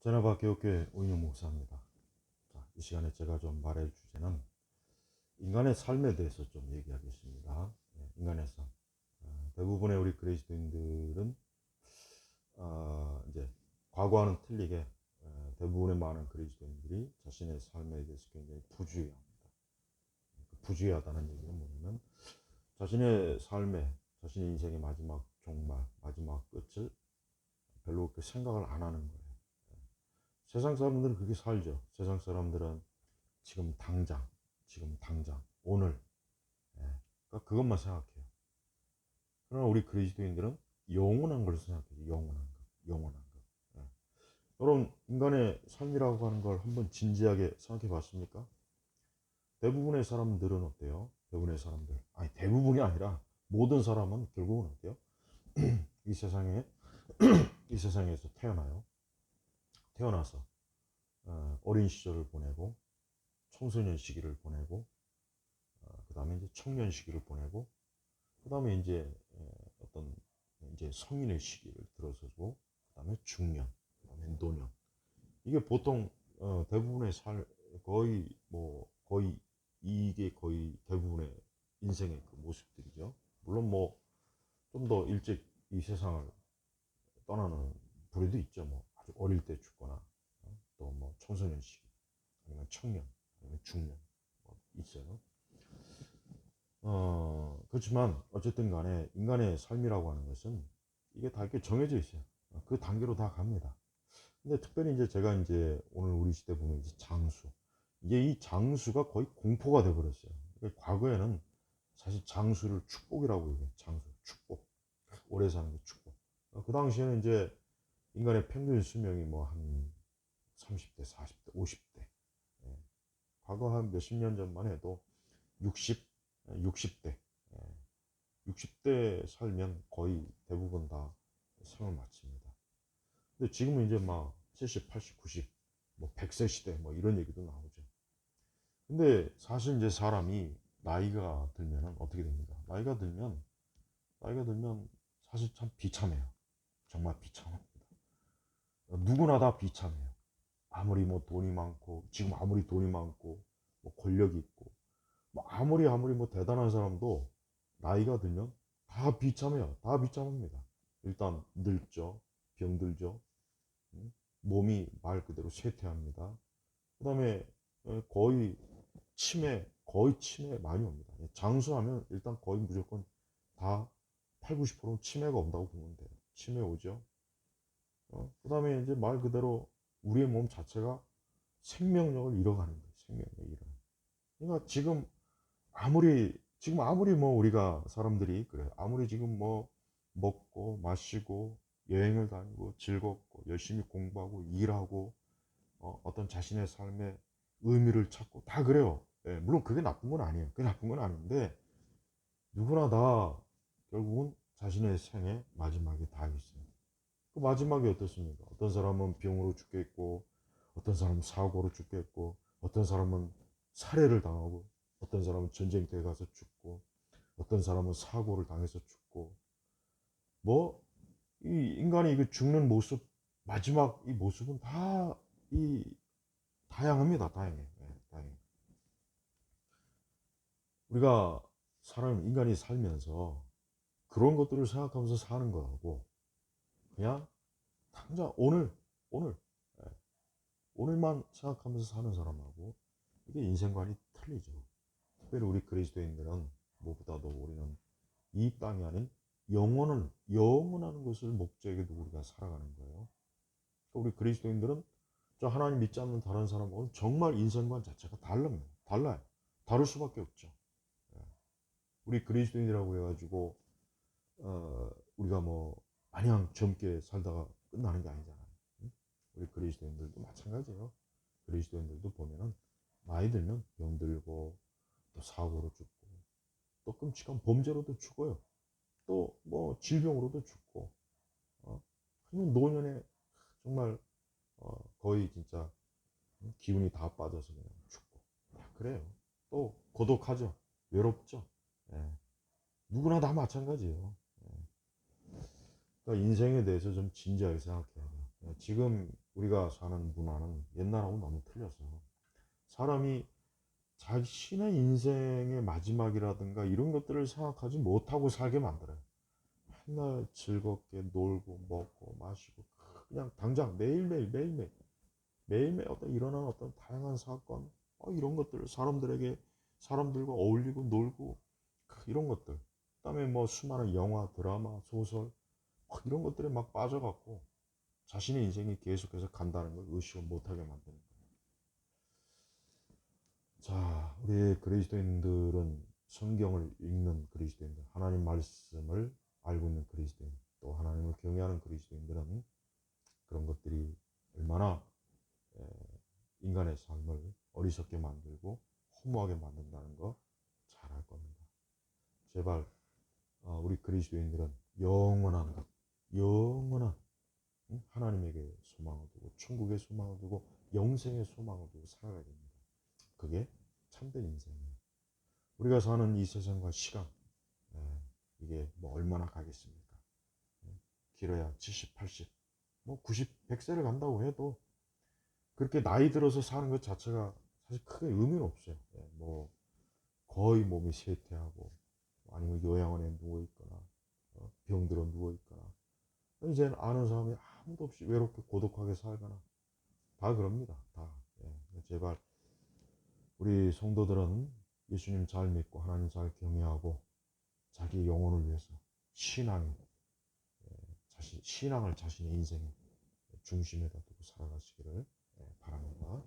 제나바 교육교회 오인영 목사입니다. 자, 이 시간에 제가 좀 말할 주제는 인간의 삶에 대해서 좀 얘기하겠습니다. 예, 인간의 삶. 어, 대부분의 우리 그리스도인들은 어, 이제 과거와는 틀리게 어, 대부분의 많은 그리스도인들이 자신의 삶에 대해서 굉장히 부주의합니다. 그 부주의하다는 얘기는 뭐냐면 자신의 삶에 자신의 인생의 마지막 종말, 마지막 끝을 별로 그렇게 생각을 안 하는 거예요. 세상 사람들은 그렇게 살죠. 세상 사람들은 지금 당장, 지금 당장, 오늘. 예, 그러니까 그것만 생각해요. 그러나 우리 그리스도인들은 영원한 걸 생각해요. 영원한 것, 영원한 것. 예. 여러분, 인간의 삶이라고 하는 걸 한번 진지하게 생각해 봤습니까? 대부분의 사람들은 어때요? 대부분의 사람들. 아니, 대부분이 아니라 모든 사람은 결국은 어때요? 이 세상에, 이 세상에서 태어나요. 태어나서 어, 어린 시절을 보내고 청소년 시기를 보내고 어, 그 다음에 이제 청년 시기를 보내고 그 다음에 이제 에, 어떤 이제 성인의 시기를 들어서고 그 다음에 중년 그 다음에 노년. 이게 보통 어, 대부분의 살 거의 뭐 거의 이게 거의 대부분의 인생의 그 모습들이죠. 물론 뭐 좀 더 일찍 이 세상을 떠나는 부류도 있죠 뭐 어릴 때 죽거나 또 뭐 청소년 시기 아니면 청년 아니면 중년 뭐 있어요. 어 그렇지만 어쨌든 간에 인간의 삶이라고 하는 것은 이게 다 이렇게 정해져 있어요. 그 단계로 다 갑니다. 근데 특별히 이제 제가 이제 오늘 우리 시대 보면 이제 장수 이게 이 장수가 거의 공포가 돼 버렸어요. 그러니까 과거에는 사실 장수를 축복이라고 얘기해요. 장수 축복 오래 사는 게 축복. 그 당시에는 이제 인간의 평균 수명이 뭐 한 30대, 40대, 50대. 예. 과거 한 몇십 년 전만 해도 60, 60대. 예. 60대 살면 거의 대부분 다 생을 마칩니다. 근데 지금은 이제 막 70, 80, 90, 뭐 100세 시대 뭐 이런 얘기도 나오죠. 근데 사실 이제 사람이 나이가 들면은 어떻게 됩니까? 나이가 들면, 나이가 들면 사실 참 비참해요. 정말 비참합니다. 누구나 다 비참해요. 아무리 뭐 돈이 많고 지금 아무리 돈이 많고 뭐 권력이 있고 뭐 아무리 아무리 뭐 대단한 사람도 나이가 들면 다 비참해요. 다 비참합니다. 일단 늙죠. 병들죠. 음? 몸이 말 그대로 쇠퇴합니다. 그 다음에 거의 치매, 거의 치매 많이 옵니다. 장수하면 일단 거의 무조건 다 8, 90%는 치매가 온다고 보면 돼요. 치매 오죠. 어? 그 다음에 이제 말 그대로 우리의 몸 자체가 생명력을 잃어가는 거예요. 생명력을 잃어. 그러니까 지금 아무리 지금 아무리 뭐 우리가 사람들이 그래 아무리 지금 뭐 먹고 마시고 여행을 다니고 즐겁고 열심히 공부하고 일하고 어, 어떤 자신의 삶의 의미를 찾고 다 그래요. 예, 물론 그게 나쁜 건 아니에요. 그게 나쁜 건 아닌데 누구나 다 결국은 자신의 생의 마지막에 다 있습니다. 그 마지막이 어떻습니까? 어떤 사람은 병으로 죽겠고, 어떤 사람은 사고로 죽겠고, 어떤 사람은 살해를 당하고, 어떤 사람은 전쟁터에 가서 죽고, 어떤 사람은 사고를 당해서 죽고, 뭐, 이 인간이 그 죽는 모습, 마지막 이 모습은 다, 이, 다양합니다. 다양해. 네, 다양해. 우리가 사람, 인간이 살면서 그런 것들을 생각하면서 사는 거하고, 그냥 당장 오늘 오늘 예, 오늘만 생각하면서 사는 사람하고 이게 인생관이 틀리죠. 특별히 우리 그리스도인들은 무엇보다도 우리는 이 땅이 아닌 영원을 영원하는 것을 목적에 두고 우리가 살아가는 거예요. 우리 그리스도인들은 저 하나님 믿지 않는 다른 사람하고는 정말 인생관 자체가 달라요. 달라요. 다를 수밖에 없죠. 예. 우리 그리스도인이라고 해가지고 어, 우리가 뭐 마냥 젊게 살다가 끝나는 게 아니잖아요. 우리 그리스도인들도 마찬가지예요. 그리스도인들도 보면은 나이 들면 병들고 또 사고로 죽고 또 끔찍한 범죄로도 죽어요. 또 뭐 질병으로도 죽고 어? 아니면 노년에 정말 어, 거의 진짜 기운이 다 빠져서 그냥 죽고 다 그래요. 또 고독하죠. 외롭죠. 예. 누구나 다 마찬가지예요. 그러니까 인생에 대해서 좀 진지하게 생각해야 돼요. 지금 우리가 사는 문화는 옛날하고 너무 틀려서 사람이 자신의 인생의 마지막이라든가 이런 것들을 생각하지 못하고 살게 만들어요. 맨날 즐겁게 놀고 먹고 마시고 그냥 당장 매일매일 매일매일 매일매일 어떤 일어나는 어떤 다양한 사건 어, 이런 것들 사람들에게 사람들과 어울리고 놀고 이런 것들 그다음에 뭐 수많은 영화 드라마 소설 막 이런 것들에 막 빠져갖고 자신의 인생이 계속해서 간다는 걸 의식을 못하게 만드는 거예요. 자, 우리 그리스도인들은 성경을 읽는 그리스도인들, 하나님 말씀을 알고 있는 그리스도인, 또 하나님을 경외하는 그리스도인들은 그런 것들이 얼마나 에, 인간의 삶을 어리석게 만들고 허무하게 만든다는 거 잘 알 겁니다. 제발 어, 우리 그리스도인들은 영원한 것, 영원한 응? 하나님에게 소망을 두고 천국에 소망을 두고 영생의 소망을 두고 살아가야 됩니다. 그게 참된 인생이에요. 우리가 사는 이 세상과 시간 예, 이게 뭐 얼마나 가겠습니까? 예, 길어야 70, 80, 뭐 90, 100세를 간다고 해도 그렇게 나이 들어서 사는 것 자체가 사실 크게 의미는 없어요. 예, 뭐 거의 몸이 쇠퇴하고 아니면 요양원에 누워 있거나 어, 병들어 누워 있거나 이제는 아는 사람이 아무도 없이 외롭게 고독하게 살거나 다 그럽니다. 다 예, 제발 우리 성도들은 예수님 잘 믿고 하나님 잘 경외하고 자기 영혼을 위해서 신앙 예, 자신 신앙을 자신의 인생의 중심에다 두고 살아가시기를 예, 바랍니다.